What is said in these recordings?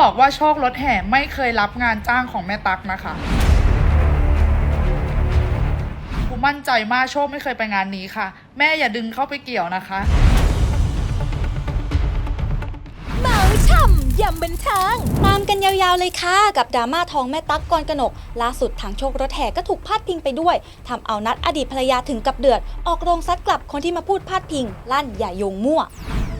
บอกว่าโชครถแห่ไม่เคยรับงานจ้างของแม่ตั๊กนะคะกูมั่นใจมากโชคไม่เคยไปงานนี้ค่ะ แม่อย่าดึงเข้าไปเกี่ยวนะคะเมาช่ำยำบันเทิงตามกันยาวๆเลยค่ะ กับดราม่าทองแม่ตั๊กกรกนก ล่าสุดทางโชครถแห่ก็ถูกพาดพิงไปด้วยทำเอานัดอดีตภรรยาถึงกับเดือด ออกโรงซัดกลับคนที่มาพูดพาดพิง ลั่นอย่าโยงมั่ว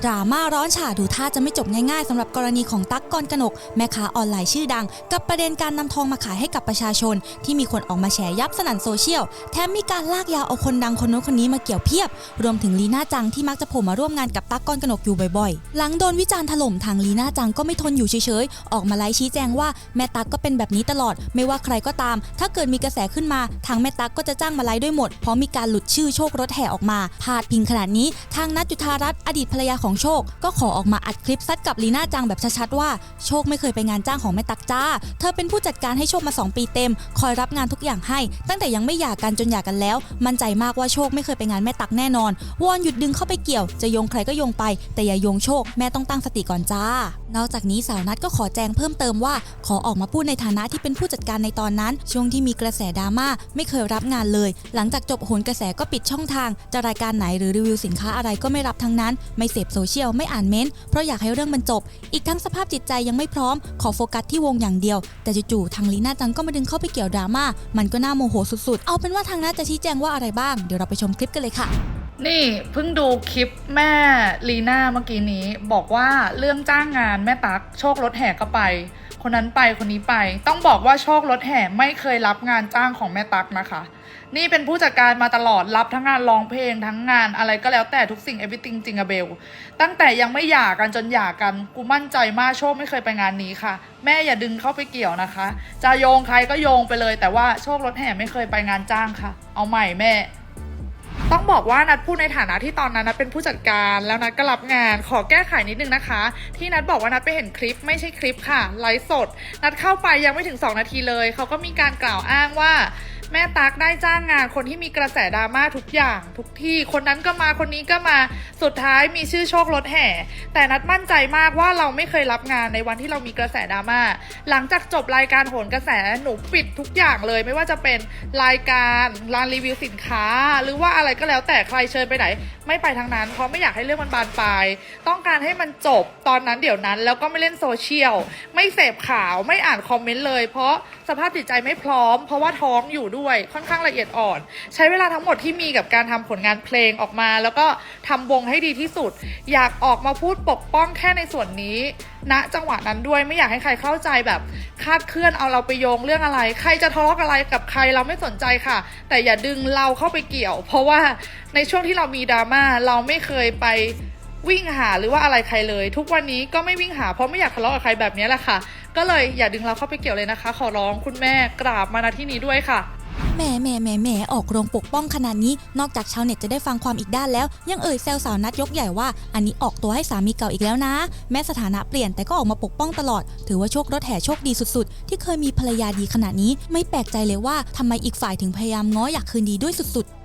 ดราม่าร้อนฉาดูท่าจะไม่จบง่ายๆสำหรับกรณีของตั๊กกรกนก แม่ค้าออนไลน์ชื่อดัง กับประเด็นการนำทองมาขายให้กับประชาชน ที่มีคนออกมาแฉยับสนั่นโซเชียล แถมมีการลากยาวเอาคนดังคนโน้นคนนี้มาเกี่ยวเพียบ รวมถึงลีน่าจังที่มักจะโผล่มาร่วมงานกับตั๊กกรกนกอยู่บ่อยๆ หลังโดนวิจารณ์ถล่มทางลีน่าจังก็ไม่ทนอยู่เฉยๆ ออกมาไลฟ์ชี้แจงว่าแม่ตั๊กก็เป็นแบบนี้ตลอด ไม่ว่าใครก็ตาม ถ้าเกิดมีกระแสขึ้นมา ทางแม่ตั๊กก็จะจ้างมาไลฟ์ด้วยหมด เพราะมีการหลุดชื่อโชครถแห่ออกมาพาดพิงขนาดนี้ ทางนัทจุธารัตน์อดีตภรรยาของโชค ก็ขอออกมาอัดคลิปซัดกับลีน่าจังแบบชัดๆว่าโชคไม่เคยไปงานจ้างของแม่ตักจ้า เธอเป็นผู้จัดการให้โชคมา 2 ปีเต็ม คอยรับงานทุกอย่างให้ ตั้งแต่ยังไม่หย่ากันจนหย่ากันแล้ว มั่นใจมากว่าโชคไม่เคยไปงานแม่ตักแน่นอน วอนหยุดดึงเข้าไปเกี่ยว จะโยงใครก็โยงไป แต่อย่าโยงโชค แม่ต้องตั้งสติก่อนจ้า นอกจากนี้สาวนัทก็ขอแจ้งเพิ่มเติมว่า ขอออกมาพูดในฐานะที่เป็นผู้จัดการในตอนนั้น ช่วงที่มีกระแสดราม่าไม่เคยรับงานเลย หลังจากจบโหนกระแสก็ปิดช่องทาง จะรายการไหนหรือรีวิวสินค้าอะไรก็ไม่รับทั้งนั้น ไม่เสพโซเชียลไม่อ่านเม้นต์เพราะอยากให้เรื่องมันจบ อีกทั้งสภาพจิตใจยังไม่พร้อม ขอโฟกัสที่วงอย่างเดียว แต่จู่ๆทางลีน่าจังก็มาดึงเข้าไปเกี่ยวดราม่า มันก็น่าโมโหสุดๆ เอาเป็นว่าทางน่าจะชี้แจงว่าอะไรบ้าง เดี๋ยวเราไปชมคลิปกันเลยค่ะนี่เพิ่งดูคลิปแม่ลีน่าเมื่อกี้นี้ บอกว่าเรื่องจ้างงานแม่ตั๊กโชครถแห่ก็ไป คนนั้นไปคนนี้ไป ต้องบอกว่าโชครถแห่ไม่เคยรับงานจ้างของแม่ตั๊กนะคะ นี่เป็นผู้จัดการมาตลอดรับทั้งงานร้องเพลงทั้งงานอะไรก็แล้วแต่ทุกสิ่ง everything จริงอะเบล ตั้งแต่ยังไม่หย่ากันจนหย่ากัน กูมั่นใจมากโชคไม่เคยไปงานนี้ค่ะ แม่อย่าดึงเข้าไปเกี่ยวนะคะ จะโยงใครก็โยงไปเลย แต่ว่าโชครถแห่ไม่เคยไปงานจ้างค่ะ เอาใหม่แม่ ต้องบอกว่านัดพูดในฐานะที่ตอนนั้นนัดเป็นผู้จัดการแล้วนัดก็รับงานขอแก้ไขนิดนึงนะคะ ที่นัดบอกว่านัดไปเห็นคลิปไม่ใช่คลิปค่ะไลฟ์สด นัดเข้าไปยังไม่ถึง 2 นาทีเลย เขาก็มีการกล่าวอ้างว่า แม่ตักได้จ้างงานคนที่มีกระแสดราม่าทุกอย่างทุกที่คนนั้นก็มาคนนี้ก็มาสุดท้ายมีชื่อโชครถแห่ แต่นัดมั่นใจมากว่าเราไม่เคยรับงานในวันที่เรามีกระแสดราม่าหลังจากจบรายการโหนกระแสหนูปิดทุกอย่างเลย ไม่ว่าจะเป็นรายการร้านรีวิวสินค้า หรือว่าอะไรก็แล้วแต่ใครเชิญไปไหน ไม่ไปทั้งนั้น เพราะไม่อยากให้เรื่องมันบานปลายต้องการให้มันจบตอนนั้นเดี๋ยวนั้น แล้วก็ไม่เล่นโซเชียลไม่เสพข่าวไม่อ่านคอมเมนต์เลย เพราะสภาพจิตใจไม่พร้อม เพราะว่าท้องอยู่ด้วยค่อนข้างละเอียดอ่อน ใช้เวลาทั้งหมดที่มีกับการทำผลงานเพลงออกมา แล้วก็ทำวงให้ดีที่สุด อยากออกมาพูดปกป้องแค่ในส่วนนี้ณจังหวะนั้นด้วยไม่อยากให้ใครเข้าใจแบบคาดเคลื่อนเอาเราไปโยงเรื่องอะไร ใครจะทะเลาะอะไรกับใครเราไม่สนใจค่ะ แต่อย่าดึงเราเข้าไปเกี่ยว เพราะว่าในช่วงที่เรามีดราม่าเราไม่เคยไปวิ่งหาหรือว่าอะไรใครเลย ทุกวันนี้ก็ไม่วิ่งหาเพราะไม่อยากทะเลาะกับใครแบบนี้แหละค่ะ ก็เลยอย่าดึงเราเข้าไปเกี่ยวเลยนะคะ ขอร้องคุณแม่กราบมาณที่นี้ด้วยค่ะ แหม่แหม่แหม่แหม่ออกโรงปกป้องขนาดนี้ นอกจากชาวเน็ตจะได้ฟังความอีกด้านแล้ว ยังเอ่ยแซวสาวนัดยกใหญ่ว่า อันนี้ออกตัวให้สามีเก่าอีกแล้วนะ แม้สถานะเปลี่ยนแต่ก็ออกมาปกป้องตลอด ถือว่าโชครถแห่โชคดีสุดๆ ที่เคยมีภรรยาดีขนาดนี้ ไม่แปลกใจเลยว่าทำไมอีกฝ่ายถึงพยายามง้ออยากคืนดีด้วยสุดๆ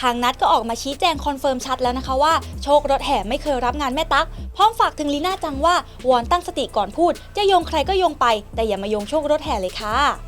ทางนัดก็ออกมาชี้แจงคอนเฟิร์มชัดแล้วนะคะว่าโชครถแห่ไม่เคยรับงานแม่ตั๊กพร้อมฝากถึงลีน่าจังว่าวอนตั้งสติก่อนพูด จะโยงใครก็โยงไป แต่อย่ามาโยงโชครถแห่เลยค่ะ